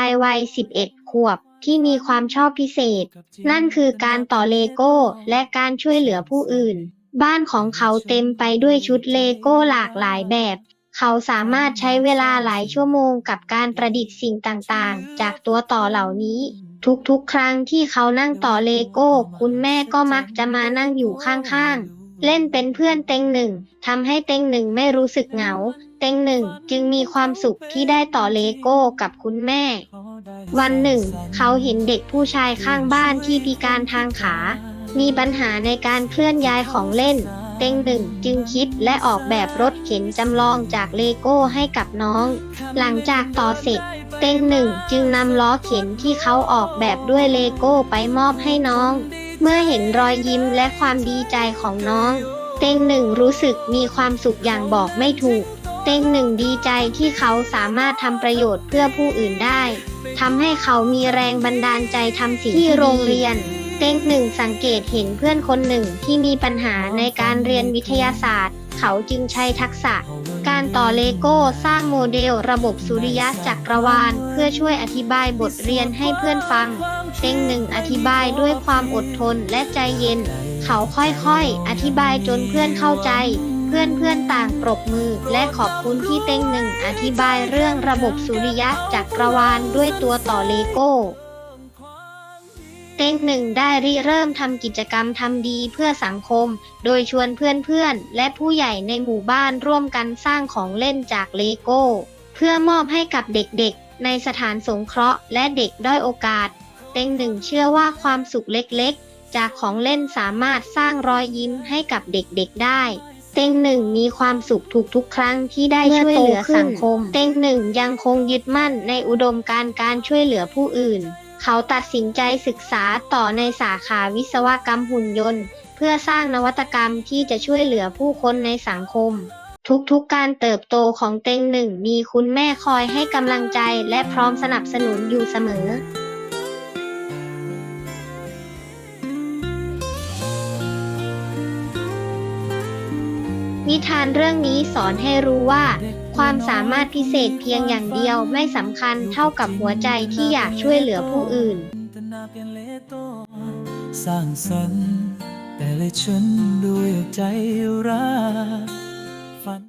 ายวัย 11 ขวบที่มีความชอบพิเศษ นั่นคือการต่อเลโก้และการช่วยเหลือผู้อื่น บ้านของเขาเต็มไปด้วยชุดเลโก้หลากหลายแบบ เขาสามารถใช้เวลาหลายชั่วโมงกับการประดิษฐ์สิ่งต่างๆ จากตัวต่อเหล่านี้ ทุกๆ ครั้งที่เขานั่งต่อเลโก้ คุณแม่ก็มักจะมานั่งอยู่ข้างๆ เล่นเป็นเพื่อนเต็งหนึ่งทำให้เต็งหนึ่งไม่รู้สึกเหงา เต็งหนึ่งจึงมีความสุขที่ได้ต่อเลโก้กับคุณแม่ วันหนึ่ง เขาเห็นเด็กผู้ชายข้างบ้านที่พิการทางขา มีปัญหาในการเคลื่อนย้ายของเล่น เต็งหนึ่งจึงคิดและออกแบบรถเข็นจำลองจากเลโก้ให้กับน้อง หลังจากต่อเสร็จ เต็งหนึ่งจึงนำล้อเข็นที่เขาออกแบบด้วยเลโก้ไปมอบให้น้อง เมื่อเห็นรอยยิ้มและความดีใจของน้อง เต็งหนึ่งรู้สึกมีความสุขอย่างบอกไม่ถูก เต็งหนึ่งดีใจที่เขาสามารถทำประโยชน์เพื่อผู้อื่นได้ทำให้เขามีแรงบันดาลใจทำสิ่งที่โรงเรียน เต็งหนึ่งสังเกตเห็นเพื่อนคนหนึ่งที่มีปัญหาในการเรียนวิทยาศาสตร์ เขาจึงใช้ทักษะ การต่อเลโก้สร้างโมเดลระบบสุริยะจักรวาล เพื่อช่วยอธิบายบทเรียนให้เพื่อนฟังเต็งหนึ่งอธิบายด้วยความอดทนและใจเย็น เขาค่อยๆ อธิบายจนเพื่อนเข้าใจ เพื่อนๆต่างปรบมือ และขอบคุณที่เต็งหนึ่งอธิบายเรื่องระบบสุริยะจักรวาลด้วยตัวต่อเลโก้ ต็งหนึ่งได้ริเริ่มทำกิจกรรมทำดีเพื่อสังคม โดยชวนเพื่อนๆ และผู้ใหญ่ในหมู่บ้านร่วมกันสร้างของเล่นจากเลโก้ เพื่อมอบให้กับเด็กๆ ในสถานสงเคราะห์และเด็กด้อยโอกาส เต็งหนึ่งเชื่อว่าความสุขเล็กๆ จากของเล่นสามารถสร้างรอยยิ้มให้กับเด็กๆได้เต็งหนึ่งมีความสุขทุกๆครั้งที่ได้ช่วยเหลือสังคม เต็งหนึ่งยังคงยึดมั่นในอุดมการณ์การช่วยเหลือผู้อื่น เขาตัดสินใจศึกษาต่อในสาขาวิศวกรรมหุ่นยนต์ เพื่อสร้างนวัตกรรมที่จะช่วยเหลือผู้คนในสังคม ทุกๆการเติบโตของเต็งหนึ่งมีคุณแม่คอยให้กำลังใจและพร้อมสนับสนุนอยู่เสมอนิทานเรื่องนี้สอนให้รู้ว่า ความสามารถพิเศษเพียงอย่างเดียวไม่สำคัญเท่ากับหัวใจที่อยากช่วยเหลือผู้อื่น สร้างสรรค์แต่ละฉันด้วยใจรัก